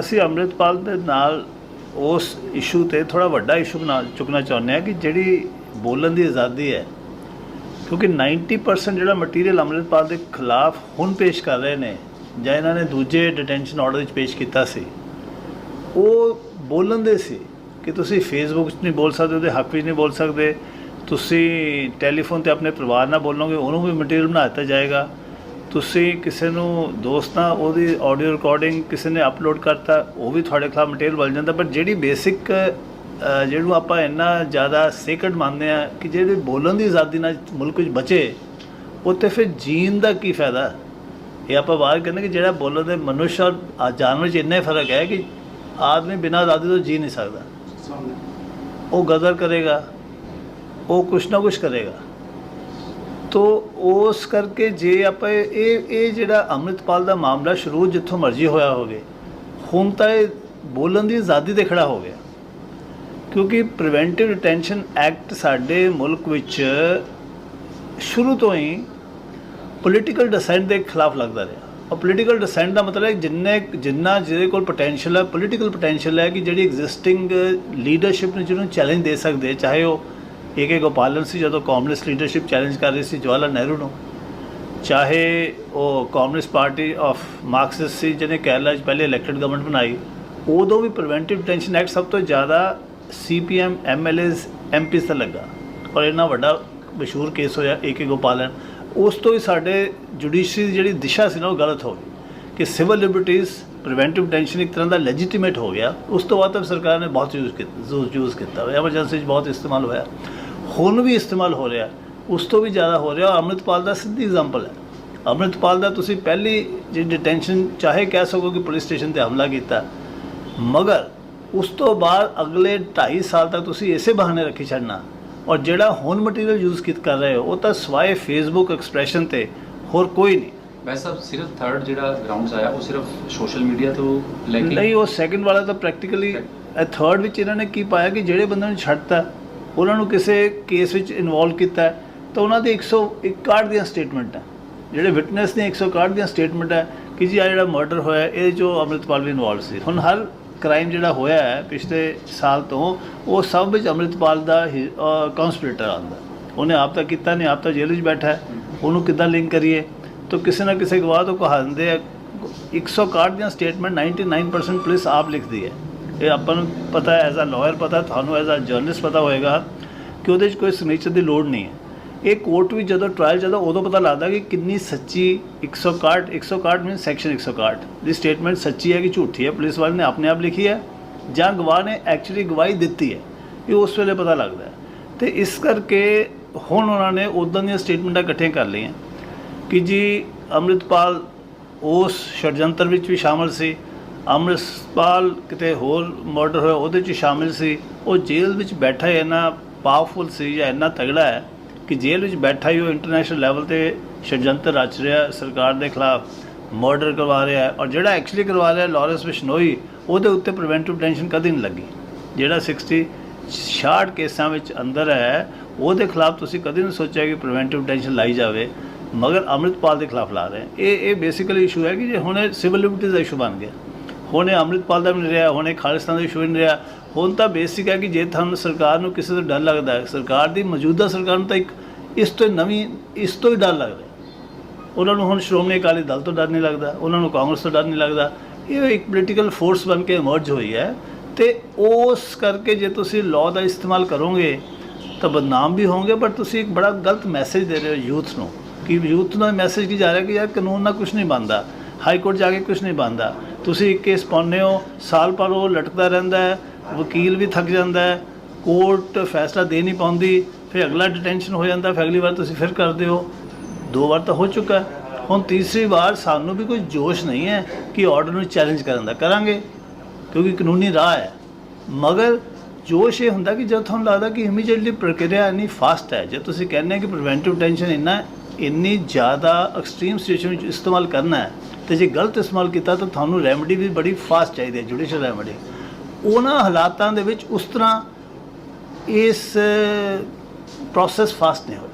ਅਸੀਂ ਅੰਮ੍ਰਿਤਪਾਲ ਦੇ ਨਾਲ ਉਸ ਇਸ਼ੂ ਤੇ ਥੋੜਾ ਵੱਡਾ ਇਸ਼ੂ ਬਣਾ, ਚੁੱਕਣਾ ਚਾਹੁੰਦੇ ਹਾਂ ਕਿ ਜਿਹੜੀ ਬੋਲਣ ਦੀ ਆਜ਼ਾਦੀ ਹੈ, ਕਿਉਂਕਿ 90% ਜਿਹੜਾ ਮਟੀਰੀਅਲ ਅੰਮ੍ਰਿਤਪਾਲ ਦੇ ਖਿਲਾਫ ਹੁਣ ਪੇਸ਼ ਕਰ ਰਹੇ ਨੇ, ਜਾਂ ਇਹਨਾਂ ਨੇ ਦੂਜੇ ਡਿਟੈਂਸ਼ਨ ਆਰਡਰ ਵਿੱਚ ਪੇਸ਼ ਕੀਤਾ ਸੀ, ਉਹ ਬੋਲਣ ਦੇ ਸੀ ਕਿ ਤੁਸੀਂ ਫੇਸਬੁੱਕ 'ਚ ਨਹੀਂ ਬੋਲ ਸਕਦੇ, ਉਹਦੇ ਹੱਕ ਵਿੱਚ ਨਹੀਂ ਬੋਲ ਸਕਦੇ, ਤੁਸੀਂ ਟੈਲੀਫੋਨ ਤੇ ਆਪਣੇ ਪਰਿਵਾਰ ਨਾਲ ਬੋਲੋਗੇ, ਉਹਨੂੰ ਵੀ ਮਟੀਰੀਅਲ ਬਣਾ ਦਿੱਤਾ ਜਾਏਗਾ। ਤੁਸੀਂ ਕਿਸੇ ਨੂੰ ਦੋਸਤ ਉਹਦੀ ਆਡੀਓ ਰਿਕਾਰਡਿੰਗ ਕਿਸੇ ਨੇ ਅਪਲੋਡ ਕਰਤਾ ਉਹ ਵੀ ਤੁਹਾਡੇ ਖਿਲਾਫ ਮਟੀਰੀਅਲ ਬਣ ਜਾਂਦਾ ਪਰ ਜਿਹੜੀ ਬੇਸਿਕ ਜਿਹਨੂੰ ਆਪਾਂ ਇੰਨਾ ਜ਼ਿਆਦਾ ਸੇਕਰਡ ਮੰਨਦੇ ਆ ਕਿ ਜਿਹੜੇ ਬੋਲਣ ਦੀ ਆਜ਼ਾਦੀ ਨਾਲ ਮੁਲਕ ਵਿੱਚ ਬਚੇ ਉਹ ਤੇ ਫਿਰ ਜੀਣ ਦਾ ਕੀ ਫਾਇਦਾ? ਇਹ ਆਪਾਂ ਬਾਤ ਕਹਿੰਦੇ ਕਿ ਜਿਹੜਾ ਬੋਲਣ ਦੇ ਮਨੁੱਖ ਔਰ ਜਾਨਵਰ 'ਚ ਇੰਨਾ ਹੀ ਫ਼ਰਕ ਹੈ ਕਿ ਆਦਮੀ ਬਿਨਾਂ ਆਜ਼ਾਦੀ ਤੋਂ ਜੀ ਨਹੀਂ ਸਕਦਾ। ਉਹ ਗਦਰ ਕਰੇਗਾ ਉਹ ਕੁਛ ਨਾ ਕੁਛ ਕਰੇਗਾ। ਤੋ ਉਸ ਕਰਕੇ ਜੇ ਆਪਾਂ ਇਹ ਇਹ ਜਿਹੜਾ ਅੰਮ੍ਰਿਤਪਾਲ ਦਾ ਮਾਮਲਾ ਸ਼ੁਰੂ ਜਿੱਥੋਂ ਮਰਜ਼ੀ ਹੋਇਆ ਹੋਵੇ, ਹੁਣ ਤਾਂ ਇਹ ਬੋਲਣ ਦੀ ਆਜ਼ਾਦੀ ਤੇ ਖੜਾ ਹੋ ਗਿਆ। ਕਿਉਂਕਿ ਪ੍ਰੀਵੈਂਟਿਵ ਡਿਟੈਂਸ਼ਨ ਐਕਟ ਸਾਡੇ ਮੁਲਕ ਵਿੱਚ ਸ਼ੁਰੂ ਤੋਂ ਹੀ ਪੋਲੀਟੀਕਲ ਡਿਸੈਂਟ ਦੇ ਖਿਲਾਫ ਲੱਗਦਾ ਰਿਹਾ। ਔਰ ਪੋਲੀਟੀਕਲ ਡਿਸੈਂਟ ਦਾ ਮਤਲਬ ਹੈ ਜਿੰਨੇ, ਜਿੰਨਾ ਜਿਹਦੇ ਕੋਲ ਪੋਟੈਂਸ਼ੀਅਲ ਹੈ ਪੋਲੀਟੀਕਲ ਪੋਟੈਂਸ਼ੀਅਲ ਹੈ ਕਿ ਜਿਹੜੀ ਐਗਜ਼ਿਸਟਿੰਗ ਲੀਡਰਸ਼ਿਪ ਨੂੰ ਜਿਹਨੂੰ ਚੈਲੰਜ ਦੇ ਸਕਦੇ ਚਾਹੇ ਉਹ ਏ.ਕੇ. ਗੋਪਾਲਨ ਸੀ ਜਦੋਂ ਕਾਮਨਿਸਟ ਲੀਡਰਸ਼ਿਪ ਚੈਲੰਜ ਕਰ ਰਹੀ ਸੀ ਜਵਾਹਰ ਲਾਲ ਨਹਿਰੂ ਨੂੰ ਚਾਹੇ ਉਹ ਕਾਮਨਿਸਟ ਪਾਰਟੀ ਆਫ ਮਾਰਕਸਿਸਟ ਸੀ, ਜਿਹਨੇ ਕੇਰਲਾ 'ਚ ਪਹਿਲੇ ਇਲੈਕਟਡ ਗਵਰਨਮੈਂਟ ਬਣਾਈ, ਉਦੋਂ ਵੀ ਪ੍ਰੀਵੈਂਟਿਵ ਡਿਟੈਂਸ਼ਨ ਐਕਟ ਸਭ ਤੋਂ ਜ਼ਿਆਦਾ ਸੀਪੀਐਮ ਐਮਐਲਏਜ਼ ਐਮਪੀਸ ਤੇ ਲੱਗਾ ਔਰ ਇੰਨਾ ਵੱਡਾ ਮਸ਼ਹੂਰ ਕੇਸ ਹੋਇਆ ਏ.ਕੇ. ਗੋਪਾਲਨ ਉਸ ਤੋਂ ਹੀ ਸਾਡੇ ਜੁਡੀਸ਼ਰੀ ਦੀ ਜਿਹੜੀ ਦਿਸ਼ਾ ਸੀ ਨਾ, ਉਹ ਗਲਤ ਹੋ ਗਈ ਕਿ ਸਿਵਲ ਲਿਬਰਟੀਜ਼ ਪ੍ਰੀਵੈਂਟਿਵ ਟੈਨਸ਼ਨ ਇੱਕ ਤਰ੍ਹਾਂ ਦਾ ਲੈਜੀਟੀਮੇਟ ਹੋ ਗਿਆ ਉਸ ਤੋਂ ਬਾਅਦ ਤਾਂ ਸਰਕਾਰ ਨੇ ਬਹੁਤ ਯੂਜ਼ ਕੀਤਾ ਯੂਜ਼ ਕੀਤਾ ਐਮਰਜੈਂਸੀ 'ਚ ਬਹੁਤ ਇਸਤੇਮਾਲ ਹੋਇਆ ਹੁਣ ਵੀ ਇਸਤੇਮਾਲ ਹੋ ਰਿਹਾ ਉਸ ਤੋਂ ਵੀ ਜ਼ਿਆਦਾ ਹੋ ਰਿਹਾ। ਅੰਮ੍ਰਿਤਪਾਲ ਦਾ ਸਿੱਧੀ ਐਗਜ਼ਾਮਪਲ ਹੈ। ਅੰਮ੍ਰਿਤਪਾਲ ਦਾ ਤੁਸੀਂ ਪਹਿਲੀ ਜਿਹੜੀ ਡਿਟੈਂਸ਼ਨ ਚਾਹੇ ਕਹਿ ਸਕੋ ਕਿ ਪੁਲਿਸ ਸਟੇਸ਼ਨ ਤੇ ਹਮਲਾ ਕੀਤਾ ਮਗਰ ਉਸ ਤੋਂ ਬਾਅਦ ਅਗਲੇ 2.5 ਸਾਲ ਤੱਕ ਤੁਸੀਂ ਇਸੇ ਬਹਾਨੇ ਰੱਖੀ ਛੱਡਣਾ। ਔਰ ਜਿਹੜਾ ਹੁਣ ਮਟੀਰੀਅਲ ਯੂਜ਼ ਕਿਤ ਕਰ ਰਹੇ ਹੋ ਉਹ ਤਾਂ ਸਵਾਏ ਫੇਸਬੁੱਕ ਐਕਸਪ੍ਰੈਸ਼ਨ ਤੇ ਹੋਰ ਕੋਈ ਨਹੀਂ। ਵੈਸੇ ਸਭ ਸਿਰਫ ਥਰਡ ਜਿਹੜਾ ਗਰਾਊਂਡਸ ਆਇਆ ਉਹ ਸਿਰਫ ਸੋਸ਼ਲ ਮੀਡੀਆ ਤੋਂ ਲੈ ਕੇ ਨਹੀਂ ਉਹ ਸੈਕੰਡ ਵਾਲਾ ਤਾਂ ਪ੍ਰੈਕਟੀਕਲੀ ਇਹ ਥਰਡ ਵਿੱਚ ਇਹਨਾਂ ਨੇ ਕੀ ਪਾਇਆ ਕਿ ਜਿਹੜੇ ਬੰਦੇ ਨੂੰ ਛੱਡਤਾ ਉਹਨਾਂ ਨੂੰ ਕਿਸੇ ਕੇਸ ਵਿੱਚ ਇਨਵੋਲਵ ਕੀਤਾ ਹੈ, ਤਾਂ ਉਹਨਾਂ ਦੀ 161 ਦੀਆਂ ਸਟੇਟਮੈਂਟਾਂ ਜਿਹੜੇ ਵਿਟਨੈਸ ਦੀਆਂ 161 ਦੀਆਂ ਸਟੇਟਮੈਂਟ ਹੈ ਕਿ ਜੀ ਆ ਜਿਹੜਾ ਮਰਡਰ ਹੋਇਆ ਇਹ ਜੋ ਅੰਮ੍ਰਿਤਪਾਲ ਵੀ ਇਨਵੋਲਵ ਸੀ। ਹੁਣ ਹਰ ਕ੍ਰਾਈਮ ਜਿਹੜਾ ਹੋਇਆ ਹੈ ਪਿਛਲੇ ਸਾਲ ਤੋਂ ਉਹ ਸਭ ਵਿੱਚ ਅੰਮ੍ਰਿਤਪਾਲ ਦਾ ਕਨਸਪੀਰੇਟਰ ਆਉਂਦਾ ਉਹਨੇ ਆਪ ਤਾਂ ਕੀਤਾ ਨਹੀਂ ਆਪ ਤਾਂ ਜੇਲ੍ਹ ਵਿੱਚ ਬੈਠਾ ਹੈ। ਉਹਨੂੰ ਕਿੱਦਾਂ ਲਿੰਕ ਕਰੀਏ? ਤਾਂ ਕਿਸੇ ਨਾ ਕਿਸੇ ਗਵਾਹ ਤੋਂ ਕਹਾਉਂਦੇ ਆ 161 ਦੀਆਂ ਸਟੇਟਮੈਂਟ 99% ਪੁਲਿਸ ਆਪ ਲਿਖਦੀ ਹੈ। ਇਹ ਆਪਾਂ ਨੂੰ ਪਤਾ ਐਜ਼ ਅ ਲਾਇਰ ਪਤਾ, ਤੁਹਾਨੂੰ ਐਜ਼ ਅ ਜਰਨਲਿਸਟ ਪਤਾ ਹੋਏਗਾ ਕਿ ਉਹਦੇ 'ਚ ਕੋਈ ਸਿਗਨੇਚਰ ਦੀ ਲੋੜ ਨਹੀਂ ਹੈ। ਇਹ ਕੋਰਟ ਵਿੱਚ ਜਦੋਂ ਟ੍ਰਾਇਲ ਚੱਲਦਾ, ਉਦੋਂ ਪਤਾ ਲੱਗਦਾ ਕਿ ਕਿੰਨੀ ਸੱਚੀ 161 161 ਮੀਨ ਸੈਕਸ਼ਨ 161 ਦੀ ਸਟੇਟਮੈਂਟ ਸੱਚੀ ਹੈ ਕਿ ਝੂਠੀ ਹੈ, ਪੁਲਿਸ ਵਾਲੇ ਨੇ ਆਪਣੇ ਆਪ ਲਿਖੀ ਹੈ ਜਾਂ ਗਵਾਹ ਨੇ ਐਕਚੁਅਲੀ ਗਵਾਹੀ ਦਿੱਤੀ ਹੈ, ਇਹ ਉਸ ਵੇਲੇ ਪਤਾ ਲੱਗਦਾ ਹੈ। ਤੇ ਇਸ ਕਰਕੇ ਹੁਣ ਉਹਨਾਂ ਨੇ ਉਦਾਂ ਦੀਆਂ ਸਟੇਟਮੈਂਟਾਂ ਇਕੱਠੀਆਂ ਕਰ ਲਈਆਂ ਕਿ ਜੀ ਅੰਮ੍ਰਿਤਪਾਲ, ਉਸ ષਡਯੰਤਰ ਵਿੱਚ ਵੀ ਸ਼ਾਮਲ ਸੀ ਅੰਮ੍ਰਿਤਪਾਲ ਕਿਤੇ ਹੋਰ ਮਰਡਰ ਹੋਇਆ, ਉਹਦੇ 'ਚ ਸ਼ਾਮਿਲ ਸੀ। ਉਹ ਜੇਲ੍ਹ ਵਿੱਚ ਬੈਠਾ ਹੀ ਇੰਨਾ ਪਾਵਰਫੁਲ ਸੀ ਜਾਂ ਇੰਨਾ ਤਗੜਾ ਹੈ ਕਿ ਜੇਲ੍ਹ ਵਿੱਚ ਬੈਠਾ ਹੀ ਉਹ ਇੰਟਰਨੈਸ਼ਨਲ ਲੈਵਲ ਤੇ ષਡਯੰਤਰ ਰਚ ਰਿਹਾ, ਸਰਕਾਰ ਦੇ ਖਿਲਾਫ ਮਰਡਰ ਕਰਵਾ ਰਿਹਾ ਹੈ। ਔਰ ਜਿਹੜਾ ਐਕਚੁਅਲੀ ਕਰਵਾ ਰਿਹਾ ਲਾਰੈਂਸ ਬਿਸ਼ਨੋਈ ਉਹਦੇ ਉੱਤੇ ਪ੍ਰੀਵੈਂਟਿਵ ਟੈਨਸ਼ਨ ਕਦੀ ਨਹੀਂ ਲੱਗੀ। ਜਿਹੜਾ 60 66 ਕੇਸਾਂ ਵਿੱਚ ਅੰਦਰ ਹੈ, ਉਹਦੇ ਖਿਲਾਫ ਤੁਸੀਂ ਕਦੀ ਨਹੀਂ ਸੋਚਿਆ ਕਿ ਪ੍ਰੀਵੈਂਟਿਵ ਟੈਨਸ਼ਨ ਲਾਈ ਜਾਵੇ, ਮਗਰ ਅੰਮ੍ਰਿਤਪਾਲ ਦੇ ਖਿਲਾਫ ਲਾ ਰਹੇ। ਇਹ ਇਹ ਬੇਸਿਕਲੀ ਇਸ਼ੂ ਹੈ ਕਿ ਜੇ ਹੁਣ ਇਹ ਸਿਵਲ ਲਿਬਰਟੀਜ਼ ਦਾ ਇਸ਼ੂ ਬਣ ਗਿਆ। ਹੁਣ ਇਹ ਅੰਮ੍ਰਿਤਪਾਲ ਦਾ ਵੀ ਨਹੀਂ ਰਿਹਾ, ਹੁਣ ਇਹ ਖਾਲਿਸਤਾਨ ਦਾ ਇਸ਼ੂ ਨਹੀਂ ਰਿਹਾ। ਹੁਣ ਤਾਂ ਬੇਸਿਕ ਹੈ ਕਿ ਜੇ ਤੁਹਾਨੂੰ ਸਰਕਾਰ ਨੂੰ ਕਿਸੇ ਤੋਂ ਡਰ ਲੱਗਦਾ ਹੈ, ਸਰਕਾਰ ਦੀ ਮੌਜੂਦਾ ਸਰਕਾਰ ਨੂੰ ਤਾਂ ਇੱਕ ਇਸ ਤੋਂ ਨਵੀਂ, ਇਸ ਤੋਂ ਹੀ ਡਰ ਲੱਗਦਾ ਉਹਨਾਂ ਨੂੰ ਹੁਣ ਸ਼੍ਰੋਮਣੀ ਅਕਾਲੀ ਦਲ ਤੋਂ ਡਰ ਨਹੀਂ ਲੱਗਦਾ, ਉਹਨਾਂ ਨੂੰ ਕਾਂਗਰਸ ਤੋਂ ਡਰ ਨਹੀਂ ਲੱਗਦਾ। ਇਹ ਇੱਕ ਪੋਲੀਟੀਕਲ ਫੋਰਸ ਬਣ ਕੇ ਇਮਰਜ ਹੋਈ ਹੈ ਤੇ ਉਸ ਕਰਕੇ ਜੇ ਤੁਸੀਂ ਲਾਅ ਦਾ ਇਸਤੇਮਾਲ ਕਰੋਗੇ, ਤਾਂ ਬਦਨਾਮ ਵੀ ਹੋਗੇ ਪਰ ਤੁਸੀਂ ਇੱਕ ਬੜਾ ਗਲਤ ਮੈਸੇਜ ਦੇ ਰਹੇ ਹੋ ਯੂਥ ਨੂੰ। ਕਿ ਯੂਥ ਨੂੰ ਮੈਸੇਜ ਕੀ ਜਾ ਰਿਹਾ ਕਿ ਯਾਰ ਕਾਨੂੰਨ ਨਾਲ ਕੁਝ ਨਹੀਂ ਬਣਦਾ, ਹਾਈ ਕੋਰਟ ਜਾ ਕੇ ਕੁਝ ਨਹੀਂ ਬਣਦਾ। ਤੁਸੀਂ ਇੱਕ ਕੇਸ ਪਾਉਂਦੇ ਹੋ, ਸਾਲ ਭਰ ਉਹ ਲਟਕਦਾ ਰਹਿੰਦਾ ਹੈ, ਵਕੀਲ ਵੀ ਥੱਕ ਜਾਂਦਾ ਹੈ, ਕੋਰਟ ਫੈਸਲਾ ਦੇ ਨਹੀਂ ਪਾਉਂਦੀ, ਫਿਰ ਅਗਲਾ ਡਿਟੈਂਸ਼ਨ ਹੋ ਜਾਂਦਾ, ਫਿਰ ਅਗਲੀ ਵਾਰ ਤੁਸੀਂ ਫਿਰ ਕਰਦੇ ਹੋ। ਦੋ ਵਾਰ ਤਾਂ ਹੋ ਚੁੱਕਾ ਹੁਣ ਤੀਸਰੀ ਵਾਰ ਸਾਨੂੰ ਵੀ ਕੋਈ ਜੋਸ਼ ਨਹੀਂ ਹੈ ਕਿ ਆਰਡਰ ਨੂੰ ਚੈਲੰਜ ਕਰਨ ਦਾ ਕਰਾਂਗੇ, ਕਿਉਂਕਿ ਕਾਨੂੰਨੀ ਰਾਹ ਹੈ। ਮਗਰ ਜੋਸ਼ ਇਹ ਹੁੰਦਾ ਕਿ ਜਦ ਤੁਹਾਨੂੰ ਲੱਗਦਾ ਕਿ ਇਮੀਡੀਏਟਲੀ ਪ੍ਰਕਿਰਿਆ ਇੰਨੀ ਫਾਸਟ ਹੈ, ਜੇ ਤੁਸੀਂ ਕਹਿੰਦੇ ਕਿ ਪ੍ਰੀਵੈਂਟਿਵ ਟੈਂਸ਼ਨ ਇੰਨਾ ਇੰਨੀ ਜ਼ਿਆਦਾ ਐਕਸਟ੍ਰੀਮ ਸਿਚੁਏਸ਼ਨ ਵਿੱਚ ਇਸਤੇਮਾਲ ਕਰਨਾ ਹੈ ਤੇ ਜੇ ਗਲਤ ਇਸਤੇਮਾਲ ਕੀਤਾ ਤਾਂ ਤੁਹਾਨੂੰ ਰੈਮਡੀ ਵੀ ਬੜੀ ਫਾਸਟ ਚਾਹੀਦੀ ਹੈ ਜੁਡੀਸ਼ੀਅਲ ਰੈਮਡੀ ਉਹਨਾਂ ਹਾਲਾਤਾਂ ਦੇ ਵਿੱਚ ਉਸ ਤਰ੍ਹਾਂ ਇਸ ਪ੍ਰੋਸੈਸ ਫਾਸਟ ਨਹੀਂ ਹੋਇਆ